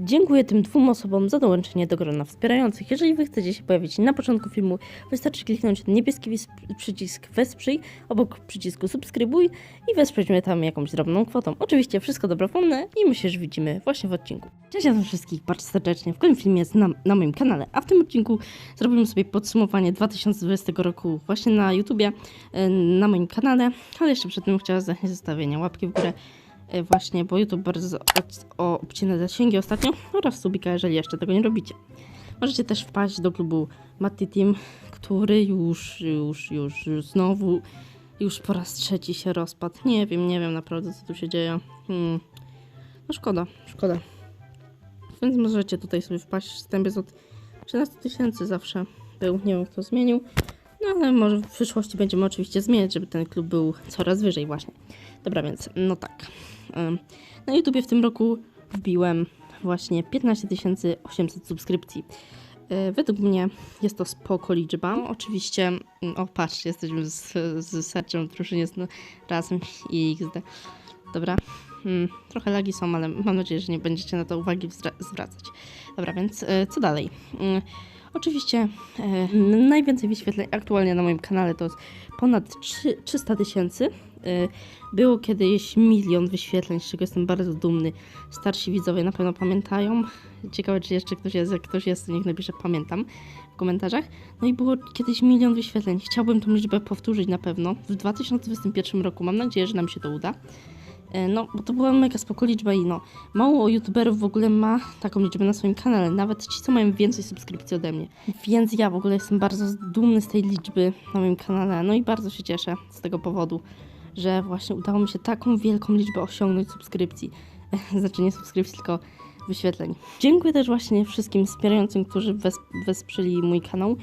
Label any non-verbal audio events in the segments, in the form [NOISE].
Dziękuję tym dwóm osobom za dołączenie do grona wspierających. Jeżeli wy chcecie się pojawić na początku filmu, wystarczy kliknąć niebieski przycisk wesprzyj obok przycisku subskrybuj i wesprzeć mnie tam jakąś drobną kwotą. Oczywiście wszystko dobrowolne i my się już widzimy właśnie w odcinku. Cześć ja wszystkich bardzo serdecznie. W kolejnym filmie na, na moim kanale, a w tym odcinku zrobimy sobie podsumowanie 2020 roku właśnie na YouTubie, e, na moim kanale, ale jeszcze przed tym chciałam zachęcić zostawienia łapki w górę właśnie, bo YouTube bardzo obcina zasięgi ostatnio oraz subika, jeżeli jeszcze tego nie robicie. Możecie też wpaść do klubu Matty Team, który już, już, już, już znowu, już po raz trzeci się rozpadł. Nie wiem, nie wiem naprawdę co tu się dzieje. Hmm. No szkoda, szkoda. Więc możecie tutaj sobie wpaść. Wstęp jest od 13 tysięcy zawsze był. Nie wiem kto zmienił. No ale może w przyszłości będziemy oczywiście zmieniać, żeby ten klub był coraz wyżej właśnie. Dobra, więc no tak. Na YouTubie w tym roku wbiłem właśnie 15 800 subskrypcji. Yy, Według mnie jest to spoko liczba. Oczywiście, mm, o patrz, jesteśmy z, z sercem w drużynie no, razem i XD. Dobra. Hmm, trochę lagi są, ale mam nadzieję, że nie będziecie na to uwagi zwra- zwracać. Dobra, więc e, co dalej? Mm, Oczywiście e, najwięcej wyświetleń aktualnie na moim kanale to ponad trzy- 300 tysięcy. E, Było kiedyś milion wyświetleń, z czego jestem bardzo dumny. Starsi widzowie na pewno pamiętają. Ciekawe, czy jeszcze ktoś jest. Ktoś jest, niech napisze pamiętam w komentarzach. No i było kiedyś milion wyświetleń. Chciałbym tą liczbę powtórzyć na pewno w 2021 roku. Mam nadzieję, że nam się to uda. E, No, bo to była mega spoko liczba i no, mało youtuberów w ogóle ma taką liczbę na swoim kanale, nawet ci, co mają więcej subskrypcji ode mnie. Więc ja w ogóle jestem bardzo dumny z tej liczby na moim kanale, no i bardzo się cieszę z tego powodu, że właśnie udało mi się taką wielką liczbę osiągnąć subskrypcji. [LAUGHS] Znaczy nie subskrypcji, tylko wyświetleń. Dziękuję też właśnie wszystkim wspierającym, którzy wes- wesprzyli mój kanał.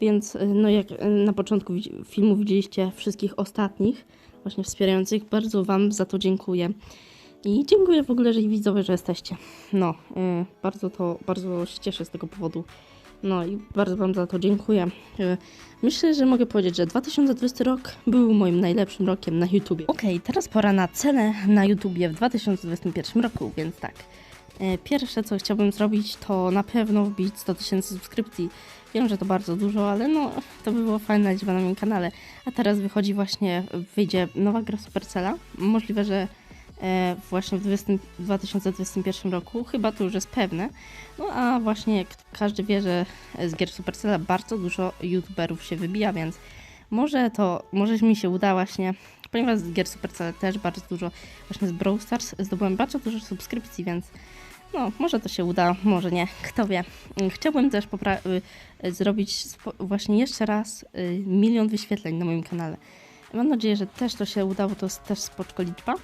Więc y, no jak y, na początku filmu widzieliście wszystkich ostatnich właśnie wspierających, bardzo Wam za to dziękuję. I dziękuję w ogóle, że widzowie, że jesteście. No, y, bardzo to, bardzo się cieszę z tego powodu. No i bardzo Wam za to dziękuję. Y, Myślę, że mogę powiedzieć, że 2020 rok był moim najlepszym rokiem na YouTubie. Okej, teraz pora na cenę na YouTubie w 2021 roku, więc tak. E, Pierwsze, co chciałbym zrobić, to na pewno wbić 100 tysięcy subskrypcji. Wiem, że to bardzo dużo, ale no, to by było fajna liczba na moim kanale. A teraz wychodzi właśnie, wyjdzie nowa gra Supercella. Możliwe, że e, właśnie w 20, 2021 roku, chyba to już jest pewne. No a właśnie jak każdy wie, że z gier Supercella bardzo dużo youtuberów się wybija, więc może to, może mi się uda właśnie, ponieważ z gier Supercella też bardzo dużo, właśnie z Brawl Stars zdobyłem bardzo dużo subskrypcji, więc no, może to się uda, może nie, kto wie. Chciałbym też y, zrobić właśnie jeszcze raz y, milion wyświetleń na moim kanale. Mam nadzieję, że też to się udało, to jest też spoczko liczba.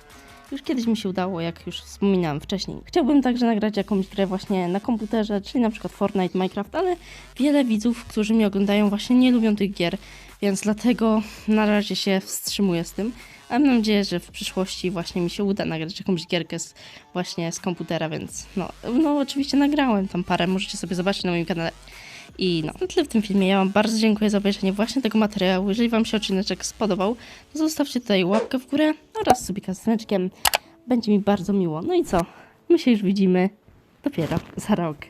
Już kiedyś mi się udało, jak już wspominałam wcześniej. Chciałbym także nagrać jakąś grę właśnie na komputerze, czyli na przykład Fortnite, Minecraft, ale wiele widzów, którzy mnie oglądają, właśnie nie lubią tych gier, więc dlatego na razie się wstrzymuję z tym. Ale mam nadzieję, że w przyszłości właśnie mi się uda nagrać jakąś gierkę z, właśnie z komputera, więc no, no oczywiście nagrałem tam parę, możecie sobie zobaczyć na moim kanale. I no, na tyle w tym filmie. Ja Wam bardzo dziękuję za obejrzenie właśnie tego materiału. Jeżeli Wam się odcineczek spodobał, to zostawcie tutaj łapkę w górę oraz subika z dzwoneczkiem. Będzie mi bardzo miło. No i co? My się już widzimy dopiero za rok.